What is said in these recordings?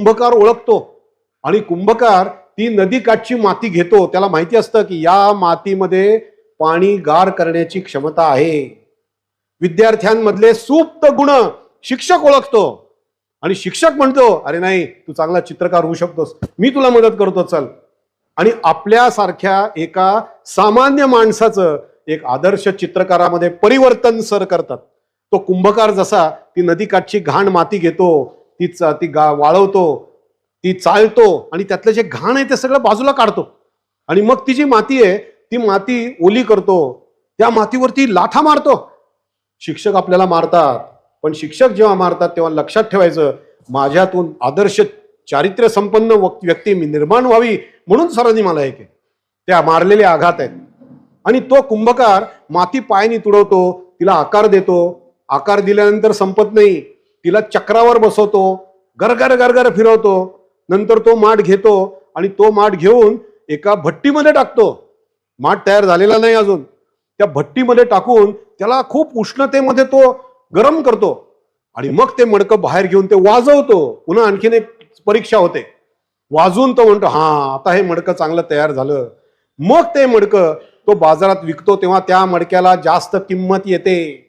कुंभकार ओळखतो. आणि कुंभकार ती नदी काठची माती घेतो. त्याला माहिती असतं की या मातीमध्ये पाणी गार करण्याची क्षमता आहे. विद्यार्थ्यांमधले सुप्त गुण शिक्षक ओळखतो. आणि शिक्षक म्हणतो अरे नाही तू चांगला चित्रकार होऊ शकतोस. मी तुला मदत करतो चल. आणि आपल्यासारख्या एका सामान्य माणसाचं एक आदर्श चित्रकारामध्ये परिवर्तन सर करतात. तो कुंभकार जसा ती नदीकाठची घाण माती घेतो ती चा- ती गा वाळवतो ती चालतो आणि त्यातलं जे घाण आहे ते सगळं बाजूला काढतो. आणि मग ती जी माती आहे ती माती ओली करतो. त्या मातीवरती लाथा मारतो. शिक्षक आपल्याला मारतात. पण शिक्षक जेव्हा मारतात तेव्हा लक्षात ठेवायचं माझ्यातून आदर्श चारित्र्य संपन्न व्यक्ती मी निर्माण व्हावी म्हणून सरांनी मला हे केलं त्या मारलेले आघात आहेत. आणि तो कुंभकार माती पायाने तुडवतो तिला आकार देतो. आकार दिल्यानंतर संपत नाही. तिला चक्रावर बसवतो गरगर गरगर फिरवतो नंतर तो माठ घेतो आणि तो माठ घेऊन एका भट्टीमध्ये टाकतो. माठ तयार झालेला नाही अजून. त्या भट्टीमध्ये टाकून त्याला खूप उष्णतेमध्ये तो गरम करतो आणि मग ते मडकं बाहेर घेऊन ते वाजवतो. पुन्हा आणखीन एक परीक्षा होते. वाजून तो म्हणतो हा आता हे मडकं चांगलं तयार झालं. मग ते मडकं तो बाजारात विकतो तेव्हा त्या मडक्याला जास्त किंमत येते.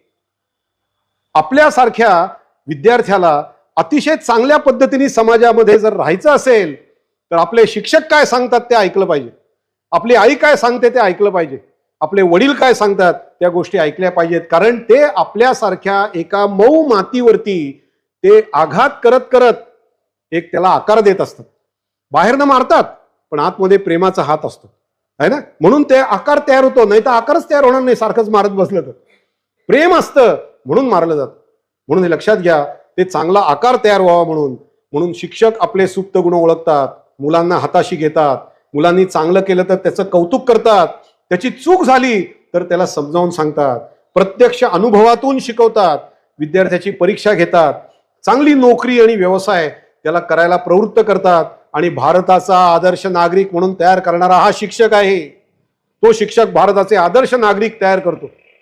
आपल्यासारख्या विद्यार्थ्याला अतिशय चांगल्या पद्धतीने समाजामध्ये जर राहायचं असेल तर आपले शिक्षक काय सांगतात ते ऐकलं पाहिजे. आपली आई काय सांगते ते ऐकलं पाहिजे. आपले वडील काय सांगतात त्या गोष्टी ऐकल्या पाहिजेत. कारण ते आपल्यासारख्या एका मऊ मातीवरती ते आघात करत करत एक त्याला आकार देत असतात. बाहेरनं मारतात पण आतमध्ये प्रेमाचा हात असतो. आहे ना? म्हणून ते आकार तयार होतो नाही तर आकारच तयार होणार नाही सारखंच मारत बसलं तर. प्रेम असतं म्हणून मारलं जातं. म्हणून हे लक्षात घ्या ते चांगला आकार तयार व्हावा म्हणून. म्हणून शिक्षक आपले सुप्त गुण ओळखतात मुलांना हाताशी घेतात मुलांनी चांगलं केलं तर त्याचं कौतुक करतात त्याची चूक झाली तर त्याला समजावून सांगतात प्रत्यक्ष अनुभवातून शिकवतात विद्यार्थ्याची परीक्षा घेतात चांगली नोकरी आणि व्यवसाय त्याला करायला प्रवृत्त करतात आणि भारताचा आदर्श नागरिक म्हणून तयार करणारा हा शिक्षक आहे. तो शिक्षक भारताचे आदर्श नागरिक तयार करतो.